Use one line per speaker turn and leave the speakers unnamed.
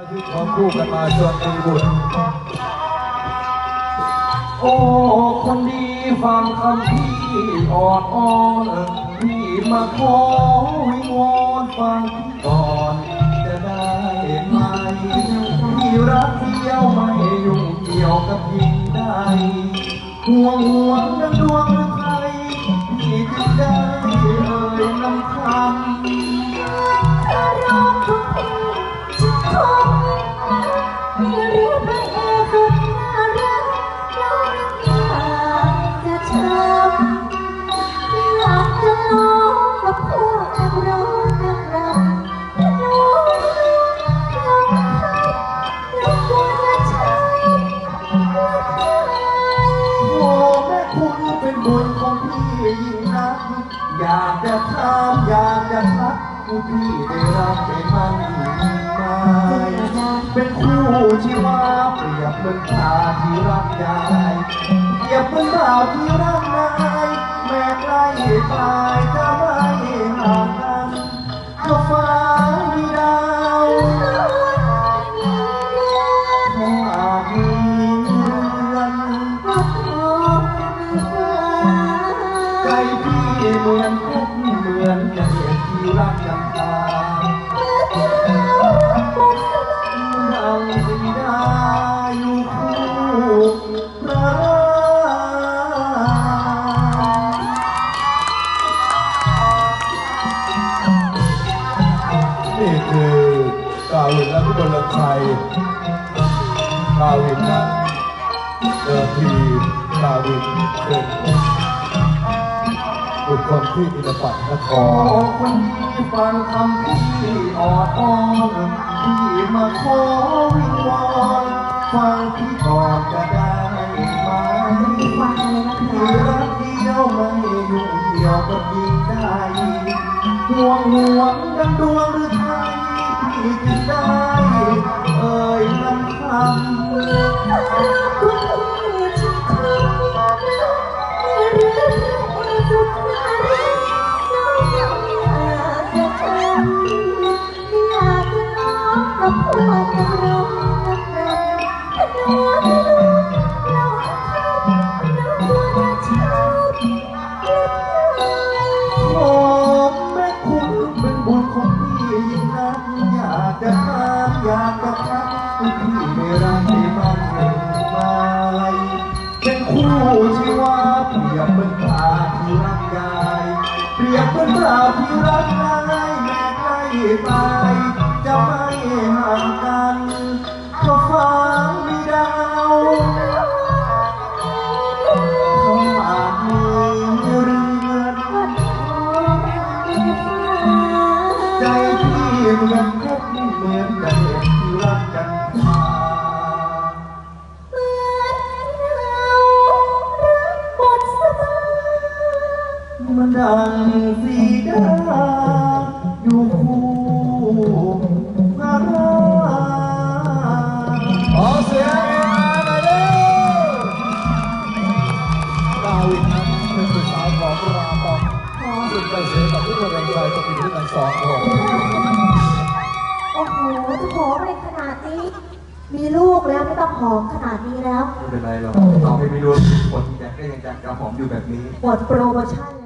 อายุของคู่กันมาจนมีบุตร
โอ้ คนดีฟังคำพี่ออดอ้อนพี่มาขอวิงวอนฟังพี่ก่อนจะได้ไหมพี่รักเดียวไม่ยุ่งเกี่ยวกับหญิงใดห่วงห่วงดังดวง จะถามอยากจะทักผู้พี่ได้รับได้มันไหมเป็นคู่ชีวาเปรียบเหมือนข้าที่รักยายเปรียบเหมือนบ่าวที่รักนายแม่ใกล้ตายจะไม่ห่างกันก็ฟ้ามีดาวพออาจมีเรือนใจพี่เหมือน นี่คื
อกาวินและพิบลชัยกาวินนั้นเดิมทีกาวินเป็นบุคคลที่อินปัตนคร
ขอ
ร
คนที่ฟังคำพี่ออดอ้อนพี่มาขอวิงวอนฟังพี่ก่อนจะได้ไหมที่รักเดียวไม่ยุ่งเกี่ยวกับหญิงใด ห่วงห่วงดังดวงหรือไทยที่จะได้เอ่ยคำคำ ที่รักนายแม่ใกล้ไป จะไม่ห่างกันก็ฟ้ามีดาวเขาอาจมีเรือนใจพี่เหมือนพบเหมือนกัน สีดาอยู่คู่พระรา
ขอเสียงเองมาเลยกาวินนั้นเป็นลูกสาวของรามบองซึ่งไปเสียกับพิบลชัยจะมีด้วยกันสองคน
โอ้โหจะหอมอะไรขนาดนี้ มีลูกแล้วไม่ต้องหอมขนาดนี้แล้ว
ไม่เป็นไรหรอกต่อให้ไม่รู้คนที่แจ็คก็ยังอยากจะหอมอยู่แบบนี้
หมดโปรโมชั่น